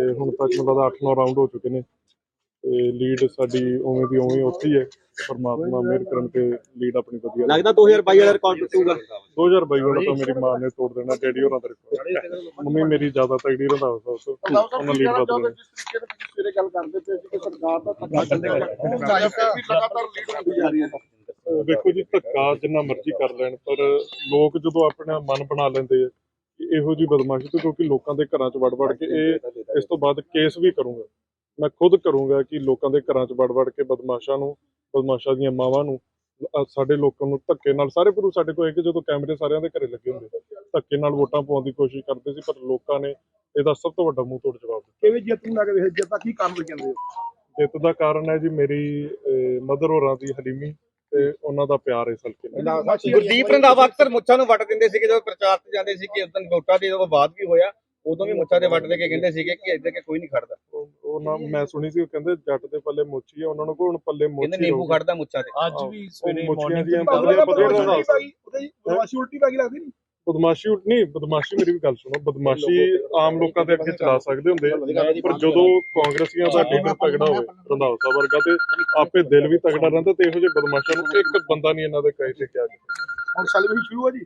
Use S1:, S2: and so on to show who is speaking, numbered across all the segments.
S1: ਤੇ ਹੁਣ ਤੱਕ ਮੈਨੂੰ ਲੱਗਦਾ 8-9 ਰਾਊਂਡ ਹੋ ਚੁੱਕੇ ਨੇ। ਤੇ ਲੀਡ ਸਾਡੀ ਉਵੇਂ ਦੀ ਉਵੇਂ ਉੱਥੇ ਹੀ ਹੈ। ਪਰਮਾਤਮਾ ਮਿਹਰ ਕਰਨ ਤੇ ਲੀਡ ਆਪਣੀ ਵਧੀਆ।
S2: ਲੱਗਦਾ 2022 ਵਾਲਾ ਰਿਕਾਰਡ ਟੁੱਟੂਗਾ।
S1: 2022 ਵਾਲਾ ਤਾਂ ਮੇਰੀ ਮਾਂ ਨੇ ਤੋੜ ਦੇਣਾ ਡੈਡੀ ਹੋਰਾਂ ਦਾ ਰਿਕਾਰਡ ਮੰਮੀ ਮੇਰੀ ਜ਼ਿਆਦਾ ਤਗੜੀ ਸਾਹਿਬ ਤੋਂ ਉਹਨਾਂ ਲੀਡ ਵੱਧ ਦੇਣੀ
S3: ਸਵੇਰੇ ਗੱਲ ਕਰਦੇ ਪਏ ਸੀ ਕਿ ਸਰਕਾਰ ਦਾ ਧੱਕਾ ਚੱਲੇਗਾ ਉਹ ਲਗਾਤਾਰ ਲੀਡ ਹੁੰਦੀ ਜਾ ਰਹੀ ਹੈ
S1: ਦੇਖੋ ਜੀ ਧੱਕਾ ਜਿੰਨਾ ਮਰਜ਼ੀ ਕਰ ਲੈਣ ਪਰ ਲੋਕ ਜਦੋਂ ਆਪਣਾ ਮਨ ਬਣਾ ਲੈਂਦੇ ਆ ਇਹੋ ਜੀ ਬਦਮਾਸ਼ੀ ਤੋਂ ਕਿਉਂਕਿ ਲੋਕਾਂ ਦੇ ਘਰਾਂ 'ਚ ਵੜ ਵੜ ਕੇ ਇਹ ਇਸ ਤੋਂ ਬਾਅਦ ਕੇਸ ਵੀ ਕਰੂੰਗਾ। ਮੈਂ ਖੁਦ ਕਰੂੰਗਾ ਕਿ ਲੋਕਾਂ ਦੇ ਘਰਾਂ 'ਚ ਵੜ ਵੜ ਕੇ ਬਦਮਾਸ਼ਾਂ ਨੂੰ ਬਦਮਾਸ਼ਾਂ ਦੀਆਂ ਮਾਵਾਂ ਨੂੰ ਸਾਡੇ ਲੋਕਾਂ ਨੂੰ ਧੱਕੇ ਨਾਲ ਸਾਰੇ ਪੁਰੂ ਸਾਡੇ ਕੋਲ ਹੈ ਕਿ ਜਦੋਂ ਕੈਮਰੇ ਸਾਰਿਆਂ ਦੇ ਘਰੇ ਲੱਗੇ ਹੁੰਦੇ ਧੱਕੇ ਨਾਲ ਵੋਟਾਂ ਪਾਉਣ ਦੀ ਕੋਸ਼ਿਸ਼ ਕਰਦੇ ਸੀ ਪਰ ਲੋਕਾਂ ਨੇ ਇਹਦਾ ਸਭ ਤੋਂ ਵੱਡਾ ਮੂੰਹ ਤੋੜ ਜਵਾਬ ਦਿੱਤਾ।
S3: ਕਿਵੇਂ ਜਿੱਤ ਨੂੰ ਲੱਗ ਰਿਹਾ? ਜਿੱਤ ਦਾ ਕੀ ਕਾਰਨ ਕਹਿੰਦੇ ਹੋ?
S1: ਜਿੱਤ ਦਾ ਕਾਰਨ ਹੈ ਜੀ ਮੇਰੀ ਮਦਰ ਹੋਰਾਂ ਦੀ ਹਲੀਮੀ ਤੇ ਉਹਨਾਂ ਦਾ ਪਿਆਰ ਇਸ ਹਲਕੇ ਨਾਲ।
S2: ਗੁਰਦੀਪ ਰੰਧਾਵਾ ਅਕਸਰ ਮੁੱਛਾਂ ਨੂੰ ਵੱਟ ਦਿੰਦੇ ਸੀਗੇ ਜਦੋਂ ਪ੍ਰਚਾਰ ਤੇ ਜਾਂਦੇ ਸੀ ਕਿ ਉਦੋਂ ਵੋਟਾਂ ਦੇ ਜਦੋਂ ਬਾਅਦ ਵੀ ਹੋਇਆ। ਉਦੋਂ ਵੀ ਮੁੱਛਾਂ ਦੇ ਵੱਟ ਦੇ ਕੇ ਕਹਿੰਦੇ ਸੀਗੇ ਕਿ ਇੱਧਰ ਕੇ ਕੋਈ ਨਹੀਂ ਖੜਦਾ।
S1: ਉਹ ਨਾ ਮੈਂ ਸੁਣੀ ਸੀ ਉਹ ਕਹਿੰਦੇ ਜੱਟ ਦੇ ਪੱਲੇ ਮੋਚੀ ਆ ਉਹਨਾਂ ਨੂੰ ਕੋ ਹੁਣ ਪੱਲੇ
S2: ਕਹਿੰਦੇ
S1: ਮੋਚੀ
S2: ਨਿੰਬੂ। ਖੜਦਾ ਮੁੱਛਾਂ ਤੇ।
S4: ਅੱਜ ਵੀ ਸਵੇਰੇ
S1: ਮੁੱਛੀਆਂ
S4: ਮਾਰਨਿੰਗ
S1: ਦੀਆਂ
S3: ਬਾਬਾ
S1: ਬਦਲੀਆਂ
S3: ਦਾ
S1: ਬਦਲੀਆਂ
S3: ਬਦਮਾਸ਼ੀ ਉਲਟੀ ਪੈ ਗਈ ਲੱਗਦੀ ਨਹੀਂ
S1: ਬਦਮਾਸ਼ੀ ਨਹੀਂ ਬਦਮਾਸ਼ੀ ਮੇਰੀ ਵੀ ਗੱਲ ਸੁਣੋ ਬਦਮਾਸ਼ੀ ਆਮ ਲੋਕਾਂ ਦੇ ਅੱਗੇ ਚਲਾ ਸਕਦੇ ਹੁੰਦੇ ਆ। ਪਰ ਜਦੋਂ ਕਾਂਗਰਸੀਆਂ ਦਾ ਲੀਡਰ ਤਗੜਾ ਹੋਵੇ ਰੰਧਾਵਾ ਸਾਹਿਬ ਵਰਗਾ ਤੇ ਆਪੇ ਦਿਲ ਵੀ ਤਗੜਾ ਰਹਿੰਦਾ ਤੇ ਇਹੋ ਜਿਹੇ ਬਦਮਾਸ਼ਾਂ ਨੂੰ ਇੱਕ ਬੰਦਾ ਨਹੀਂ ਇਹਨਾਂ ਦੇ ਕਹੇ ਤੇ ਕਿਹਾ
S3: ਹੁਣ ਸੈਲੀਬ੍ਰੇਸ਼ਨ ਸ਼ੁਰੂ ਹੈ ਜੀ।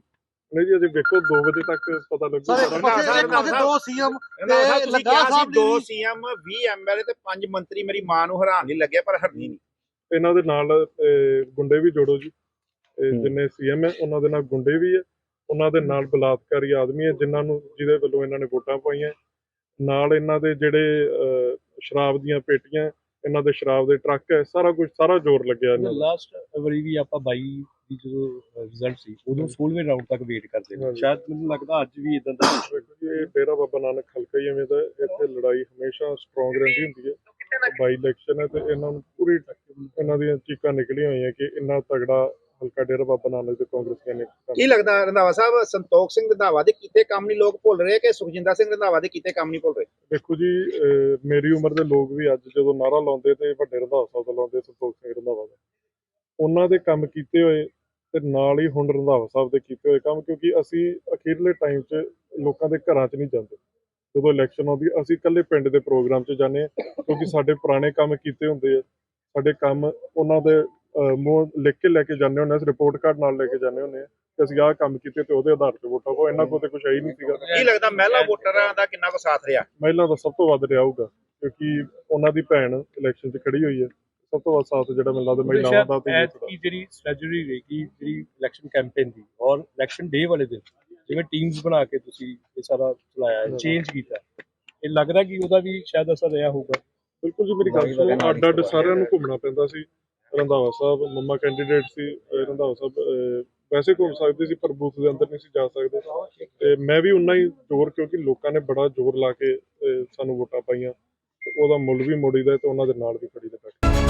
S1: ਨਹੀਂ ਜੀ ਅਜੇ ਵੇਖੋ 2 ਵਜੇ ਤੱਕ ਪਤਾ ਲੱਗੂ।
S5: ਸਰ ਇੱਕ
S1: ਸਾਰਾ।
S5: ਪਾਸੇ ਇੱਕ ਪਾਸੇ ਦੋ ਸੀਐਮ
S6: ਰੰਧਾਵਾ ਸਾਹਿਬ
S5: ਤੇ
S6: ਤੁਸੀਂ
S5: ਲੱਗਾ
S6: ਕਿਹਾ ਸੀ
S5: ਸਾਹਿਬ ਦੀ
S6: ਦੋ ਸੀਐਮ 20 ਐਮਐਲਏ ਤੇ 5 ਮੰਤਰੀ ਮੇਰੀ ਮਾਂ ਨੂੰ ਹੈਰਾਨ ਨਹੀਂ ਲੱਗਿਆ ਪਰ ਹਰਨੀ ਨਹੀਂ।
S1: ਇਹਨਾਂ ਦੇ ਨਾਲ ਅਹ, ਗੁੰਡੇ ਵੀ ਜੋੜੋ ਜੀ। ਇਹ ਜਿੰਨੇ ਸੀਐਮ ਹੈ ਉਹਨਾਂ ਦੇ ਨਾਲ ਗੁੰਡੇ ਵੀ ਹੈ। ਉਹਨਾਂ ਦੇ ਨਾਲ ਬਲਾਤਕਾਰੀ ਆਦਮੀ ਹੈ ਜਿਨ੍ਹਾਂ ਨੂੰ ਜਿਹਦੇ ਵੱਲੋਂ ਇਹਨਾਂ ਨੇ ਵੋਟਾਂ ਪਾਈਆਂ। ਨਾਲ ਇਹਨਾਂ ਦੇ ਜਿਹੜੇ ਅਹ, ਸ਼ਰਾਬ ਦੀਆਂ ਪੇਟੀਆਂ ਇਹਨਾਂ ਦੇ ਸ਼ਰਾਬ ਦੇ ਟਰੱਕ ਹੈ ਸਾਰਾ ਕੁਝ ਸਾਰਾ ਜ਼ੋਰ ਲੱਗਿਆ ਇਹਨਾਂ ਦਾ।
S4: ਲਾਸਟ ਵਾਰੀ ਵੀ ਆਪਾਂ 22 ਦੀ ਜਦੋਂ ਰਿਜ਼ਲਟ ਸੀ ਉਦੋਂ 16ਵੇਂ ਰਾਊਂਡ ਤੱਕ ਵੇਟ ਕਰਦੇ ਨੇ। ਸ਼ਾਇਦ ਮੈਨੂੰ ਲੱਗਦਾ ਅੱਜ ਵੀ ਇਦਾਂ ਦਾ
S1: ਇਹ ਡੇਰਾ ਬਾਬਾ ਨਾਨਕ ਹਲਕਾ ਹੀ ਐਵੇਂ ਦਾ ਇੱਥੇ ਲੜਾਈ ਹਮੇਸ਼ਾ ਸਟਰੋਂਗ ਰਹਿੰਦੀ ਹੁੰਦੀ ਹੈ। ਬਾਈ ਇਲੈਕਸ਼ਨ ਹੈ ਤੇ ਇਹਨਾਂ ਨੂੰ ਪੂਰੀ ਇਹਨਾਂ ਦੀਆਂ ਚੀਕਾਂ ਨਿਕਲੀਆਂ ਹੋਈਆਂ ਕਿ ਇੰਨਾ ਤਗੜਾ ਹਲਕਾ ਡੇਰਾ ਬਾਬਾ ਨਾਨਕ ਦੇ ਕਾਂਗਰਸੀਆਂ ਨੇ
S6: ਕੀ ਲੱਗਦਾ ਰੰਧਾਵਾ ਸਾਹਿਬ ਸੰਤੋਖ ਸਿੰਘ ਰੰਧਾਵਾ ਦੇ ਕੀਤੇ ਕੰਮ ਨਹੀਂ ਲੋਕ ਭੁੱਲ ਰਹੇ ਕਿ ਸੁਖਜਿੰਦਰ ਸਿੰਘ ਰੰਧਾਵਾ ਦੇ ਕੀਤੇ ਕੰਮ ਨਹੀਂ ਭੁੱਲ ਰਹੇ?
S1: ਦੇਖੋ ਜੀ ਮੇਰੀ ਉਮਰ ਦੇ ਲੋਕ ਵੀ ਅੱਜ ਜਦੋਂ ਨਾਰਾ ਲਾਉਂਦੇ ਤੇ ਵੱਡੇ ਰੰਧਾਵਾ ਸਾਹਿਬ ਦਾ ਲਾਉਂਦੇ ਸੰਤੋਖ ਸਿੰਘ ਰੰਧਾਵਾ ਦਾ ਉਹਨਾਂ ਦੇ ਕੰਮ ਕੀਤੇ ਹੋਏ ਤੇ ਨਾਲ ਹੀ ਹੁਣ ਰੰਧਾਵਾ ਸਾਹਿਬ ਦੇ ਕੀਤੇ ਹੋਏ ਕੰਮ ਕਿਉਂਕਿ ਅਸੀਂ ਅਖੀਰਲੇ ਟਾਈਮ 'ਚ ਲੋਕਾਂ ਦੇ ਘਰਾਂ 'ਚ ਨਹੀਂ ਜਾਂਦੇ। ਜਦੋਂ ਇਲੈਕਸ਼ਨ ਆਉਂਦੀ ਅਸੀਂ ਇਕੱਲੇ ਪਿੰਡ ਦੇ ਪ੍ਰੋਗਰਾਮ 'ਚ ਜਾਂਦੇ ਹਾਂ ਕਿਉਂਕਿ ਸਾਡੇ ਪੁਰਾਣੇ ਕੰਮ ਕੀਤੇ ਹੁੰਦੇ ਆ। ਸਾਡੇ ਕੰਮ ਉਹਨਾਂ ਦੇ ਮੂੰਹ ਲਿਖ ਕੇ ਲੈ ਕੇ ਜਾਂਦੇ ਹੁੰਦੇ ਅਸੀਂ ਰਿਪੋਰਟ ਕਾਰਡ ਨਾਲ ਲੈ ਕੇ ਜਾਂਦੇ ਹੁੰਦੇ ਆ। ਕਿ ਅਸੀਂ ਆਹ ਕੰਮ ਕੀਤੇ ਤੇ ਉਹਦੇ ਆਧਾਰ ਤੇ ਵੋਟਾਂ ਪਾਓ ਇਹਨਾਂ ਕੋਲ ਤੇ ਕੁਝ ਹੈ ਹੀ ਨਹੀਂ ਸੀਗਾ।
S6: ਕੀ ਲੱਗਦਾ ਮਹਿਲਾ ਵੋਟਰਾਂ ਦਾ ਕਿੰਨਾ ਕੁ ਸਾਥ ਰਿਹਾ?
S1: ਮਹਿਲਾ ਦਾ ਸਭ ਤੋਂ ਵੱਧ ਰਿਹਾ ਹੋਊਗਾ ਕਿਉਂਕਿ ਉਹਨਾਂ ਦੀ ਭੈਣ ਇਲੈਕਸ਼ਨ 'ਚ ਖੜੀ ਹੋਈ ਹੈ। ਸਭ ਤੋਂ ਵੱਧ ਸਾਥ ਜਿਹੜਾ ਮੈਨੂੰ ਲੱਗਦਾ ਮਹਿਲਾਵਾਂ ਦਾ ਤੇ
S4: ਐਤ ਕੀ ਜਿਹੜੀ ਸਟ੍ਰੈਟਜੀ ਰਹੇਗੀ ਜਿਹੜੀ ਇਲੈਕਸ਼ਨ ਕੈਂਪੇਨ ਦੀ ਔਰ ਇਲੈਕਸ਼ਨ ਡੇ ਵਾਲੇ ਦਿਨ ਜਿਵੇਂ ਟੀਮਸ ਬਣਾ ਕੇ ਤੁਸੀਂ ਇਹ ਸਾਰਾ ਚਲਾਇਆ ਚੇਂਜ ਕੀਤਾ ਇਹ ਲੱਗਦਾ ਕਿ ਉਹਦਾ ਵੀ ਸ਼ਾਇਦ ਅਸਰ ਰਿਹਾ ਹੋਊਗਾ।
S1: ਬਿਲਕੁਲ ਜੀ ਮੇਰੀ ਗੱਲ ਸੁਣੋ ਅੱਡ ਅੱਡ ਸਾਰਿਆਂ ਨੂੰ ਘੁੰਮਣਾ ਪੈਂਦਾ ਸੀ। ਰੰਧਾਵਾ ਸਾਹਿਬ ਮੰਮਾ ਕੈਂਡੀਡੇਟ ਸੀ ਰੰਧਾਵਾ ਸਾਹਿਬ ਵੈਸੇ ਘੁੰਮ ਸਕਦੇ ਸੀ ਪਰ ਬੂਥ ਦੇ ਅੰਦਰ ਨਹੀਂ ਸੀ ਜਾ ਸਕਦੇ। ਤੇ ਮੈਂ ਵੀ ਉਨਾ ਹੀ ਜ਼ੋਰ ਕਿਉਂਕਿ ਲੋਕਾਂ ਨੇ ਬੜਾ ਜ਼ੋਰ ਲਾ ਕੇ ਸਾਨੂੰ ਵੋਟਾਂ ਪਾਈਆਂ। ਉਹਦਾ ਮੁੱਲ ਵੀ ਮੋੜੀਦਾ ਤੇ ਉਹਨਾਂ ਦੇ ਨਾਲ ਵੀ ਖੜੀ ਦਾ